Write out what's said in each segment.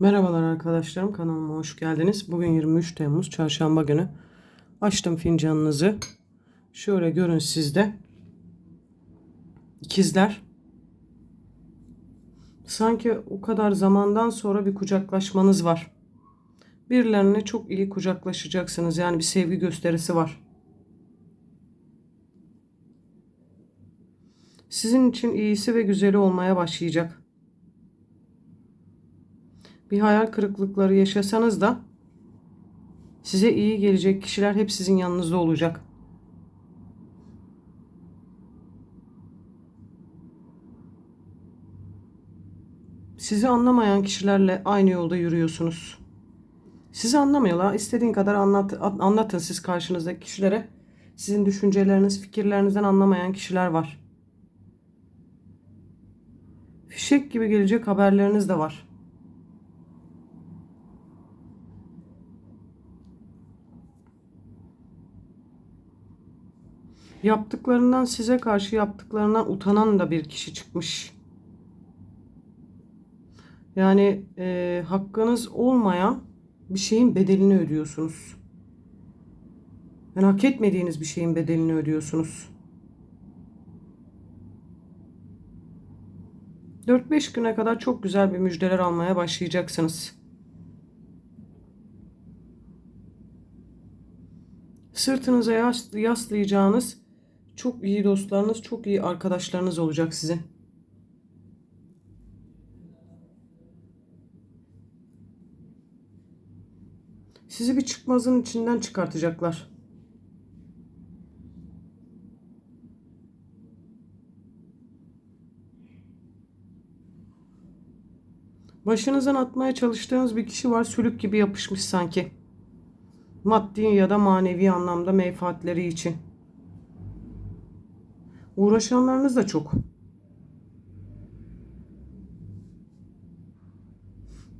Merhabalar arkadaşlarım kanalıma hoş geldiniz. Bugün 23 Temmuz çarşamba günü. Açtım fincanınızı. Şöyle görün sizde. İkizler. Sanki o kadar zamandan sonra bir kucaklaşmanız var. Birilerine çok iyi kucaklaşacaksınız. Yani bir sevgi gösterisi var. Sizin için iyisi ve güzeli olmaya başlayacak. Bir hayal kırıklıkları yaşasanız da size iyi gelecek kişiler hep sizin yanınızda olacak. Sizi anlamayan kişilerle aynı yolda yürüyorsunuz. Sizi anlamıyorlar. İstediğin kadar anlat, anlatın siz karşınızdaki kişilere. Sizin düşünceleriniz, fikirlerinizden anlamayan kişiler var. Fişek gibi gelecek haberleriniz de var. Yaptıklarından size karşı yaptıklarından utanan da bir kişi çıkmış. Yani e, hakkınız olmayan bir şeyin bedelini ödüyorsunuz. Yani hak etmediğiniz bir şeyin bedelini ödüyorsunuz. 4-5 güne kadar çok güzel bir müjdeler almaya başlayacaksınız. Sırtınıza yaslayacağınız çok iyi dostlarınız, çok iyi arkadaşlarınız olacak sizin. Sizi bir çıkmazın içinden çıkartacaklar. Başınızdan atmaya çalıştığınız bir kişi var. Sülük gibi yapışmış sanki. Maddi ya da manevi anlamda menfaatleri için. Uğraşanlarınız da çok.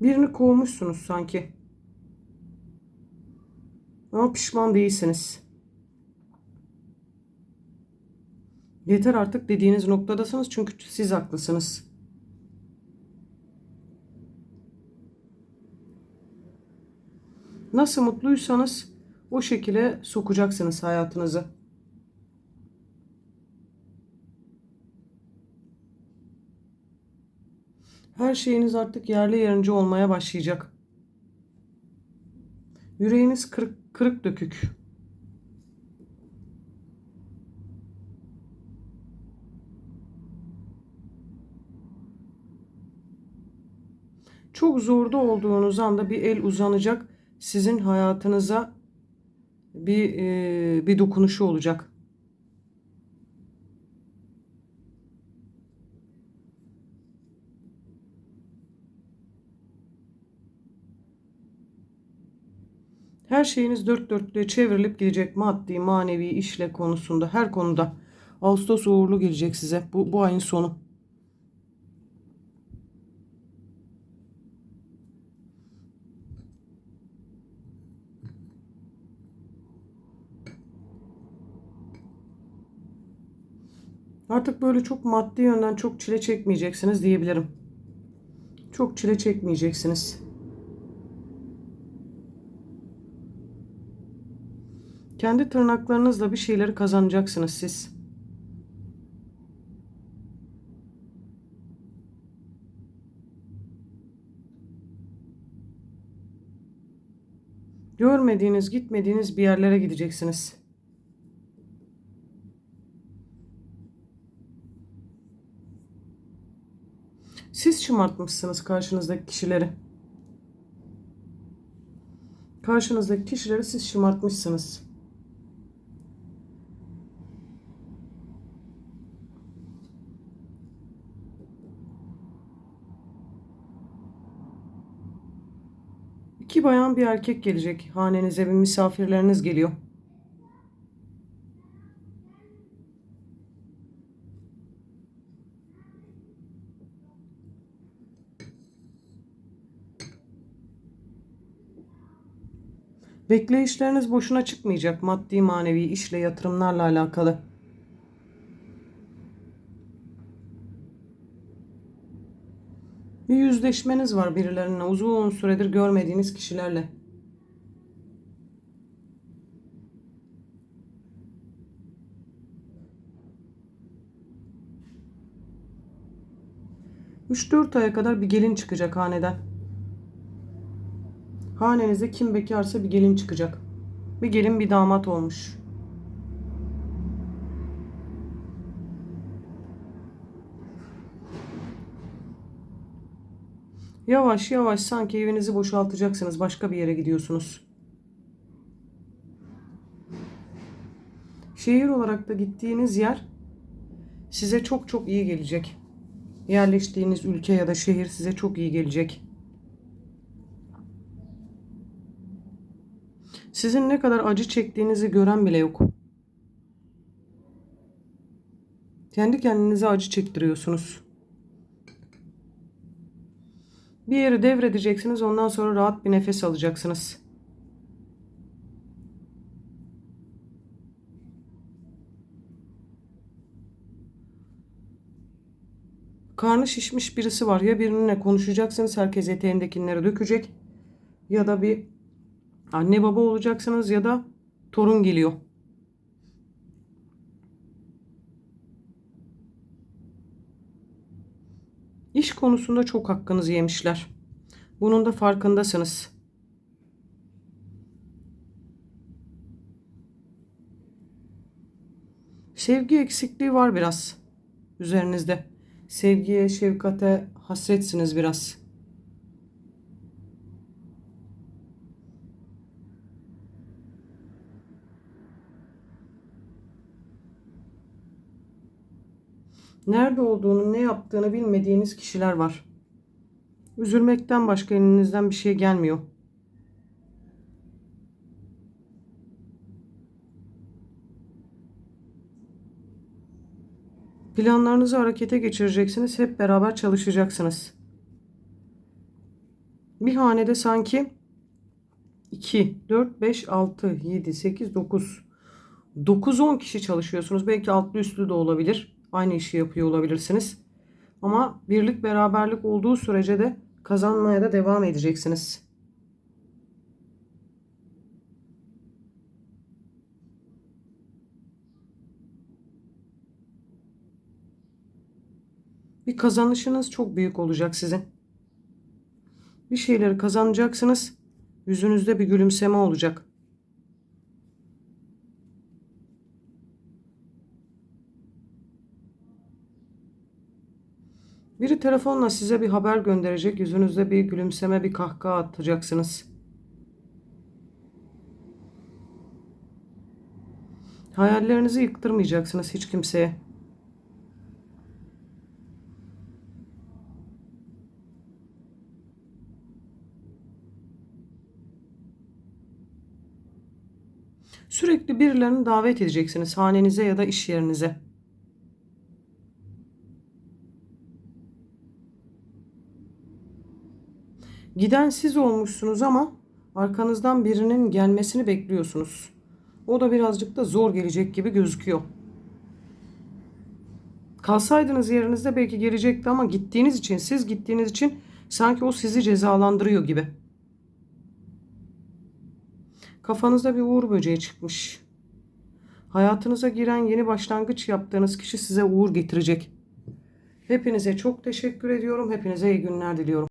Birini kovmuşsunuz sanki. Ama pişman değilsiniz. Yeter artık dediğiniz noktadasınız çünkü siz haklısınız. Nasıl mutluysanız o şekilde sokacaksınız hayatınızı. Her şeyiniz artık yerli yerince olmaya başlayacak. Yüreğiniz kırık, kırık dökük. Çok zorda olduğunuz anda bir el uzanacak sizin hayatınıza bir e, bir dokunuşu olacak. Her şeyiniz dört dörtlüğe çevrilip gidecek maddi, manevi, işle konusunda, her konuda. Ağustos uğurlu gelecek size bu, bu ayın sonu. Artık böyle çok maddi yönden çok çile çekmeyeceksiniz diyebilirim. Çok çile çekmeyeceksiniz. Kendi tırnaklarınızla bir şeyleri kazanacaksınız siz. Görmediğiniz, gitmediğiniz bir yerlere gideceksiniz. Siz şımartmışsınız karşınızdaki kişileri. Karşınızdaki kişileri siz şımartmışsınız. İki bayan bir erkek gelecek. Hanenize bir misafirleriniz geliyor. Bekleyişleriniz boşuna çıkmayacak maddi manevi işle yatırımlarla alakalı. Bir yüzde Yüzleşmeniz var birilerine uzun süredir görmediğiniz kişilerle. Üç dört aya kadar bir gelin çıkacak haneden. Hanenizde kim bekarsa bir gelin çıkacak. Bir gelin bir damat olmuş. Yavaş yavaş sanki evinizi boşaltacaksınız. Başka bir yere gidiyorsunuz. Şehir olarak da gittiğiniz yer size çok çok iyi gelecek. Yerleştiğiniz ülke ya da şehir size çok iyi gelecek. Sizin ne kadar acı çektiğinizi gören bile yok. Kendi kendinize acı çektiriyorsunuz. Bir yeri devredeceksiniz ondan sonra rahat bir nefes alacaksınız. Karnı şişmiş birisi var. Ya birinle konuşacaksınız herkes eteğindekileri dökecek. Ya da bir anne baba olacaksınız ya da torun geliyor. İş konusunda çok hakkınızı yemişler. Bunun da farkındasınız. Sevgi eksikliği var biraz üzerinizde. Sevgiye, şefkate hasretsiniz biraz. Nerede olduğunu, ne yaptığını bilmediğiniz kişiler var. Üzülmekten başka elinizden bir şey gelmiyor. Planlarınızı harekete geçireceksiniz. Hep beraber çalışacaksınız. Bir hanede sanki 2, 4, 5, 6, 7, 8, 9 9-10 kişi çalışıyorsunuz. Belki altlı üstlü de olabilir. Aynı işi yapıyor olabilirsiniz. Ama birlik beraberlik olduğu sürece de kazanmaya da devam edeceksiniz. Bir kazanışınız çok büyük olacak sizin. Bir şeyleri kazanacaksınız. Yüzünüzde bir gülümseme olacak. Biri telefonla size bir haber gönderecek. Yüzünüzde bir gülümseme, bir kahkaha atacaksınız. Hayallerinizi yıktırmayacaksınız hiç kimseye. Sürekli birilerini davet edeceksiniz hanenize ya da iş yerinize. Giden siz olmuşsunuz ama arkanızdan birinin gelmesini bekliyorsunuz. O da birazcık da zor gelecek gibi gözüküyor. Kalsaydınız yerinizde belki gelecekti ama gittiğiniz için, siz gittiğiniz için sanki o sizi cezalandırıyor gibi. Kafanızda bir uğur böceği çıkmış. Hayatınıza giren yeni başlangıç yaptığınız kişi size uğur getirecek. Hepinize çok teşekkür ediyorum. Hepinize iyi günler diliyorum.